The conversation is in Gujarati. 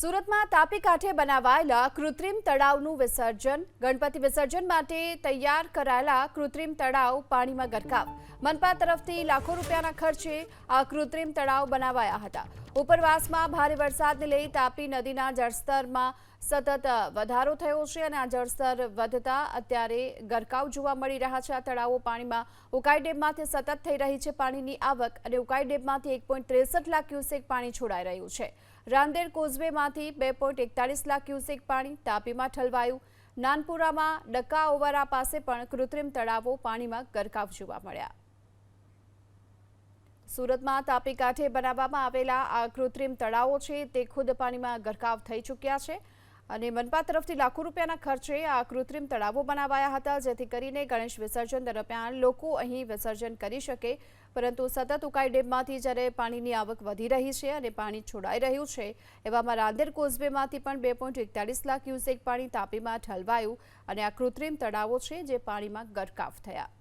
સુરતમાં તાપી કાંઠે બનાવાયેલા કૃત્રિમ તળાવનું વિસર્જન. ગણપતિ વિસર્જન માટે તૈયાર કરાયેલા કૃત્રિમ તળાવ પાણીમાં ગરકાવ. મનપા તરફથી લાખો રૂપિયાના ખર્ચે આ કૃત્રિમ તળાવ બનાવાયા હતા. ઉપરવાસમાં ભારે વરસાદને લઈ તાપી નદીના જળસ્તરમાં સતત વધારો થયો છે અને આ જળસ્તર વધતા અત્યારે ગરકાવ જોવા મળી રહ્યા છે. આ તળાવો પાણીમાં ઉકાઈ ડેમમાંથી સતત થઈ રહી છે. પાણીની આવક અને ઉકાઈ ડેમમાંથી એક લાખ ક્યુસેક પાણી છોડાઈ રહ્યું છે. રાંદેર કોઝવેમાંથી બે લાખ ક્યુસેક પાણી તાપીમાં ઠલવાયું. નાનપુરામાં ડક્કા ઓવરા પાસે પણ કૃત્રિમ તળાવો પાણીમાં ગરકાવ જોવા મળ્યા. સુરતમાં તાપી કાંઠે બનાવવામાં આવેલા આ કૃત્રિમ તળાવો છે, તે ખુદ પાણીમાં ગરકાવ થઈ ચૂક્યા છે. અને મનપા તરફથી લાખો રૂપિયાના ખર્ચે આ કૃત્રિમ તળાવો બનાવાયા હતા, જેથી કરીને ગણેશ વિસર્જન દરમિયાન લોકો અહીં વિસર્જન કરી શકે. પરંતુ સતત ઉકાઈ ડેમમાંથી જ્યારે પાણીની આવક વધી રહી છે અને પાણી છોડાઈ રહ્યું છે, એવામાં રાંદેર કોઝવેમાંથી પણ બે પોઈન્ટ એકતાલીસ લાખ ક્યુસેક પાણી તાપીમાં ઠલવાયું. અને આ કૃત્રિમ તળાવો છે, જે પાણીમાં ગરકાવ થયા.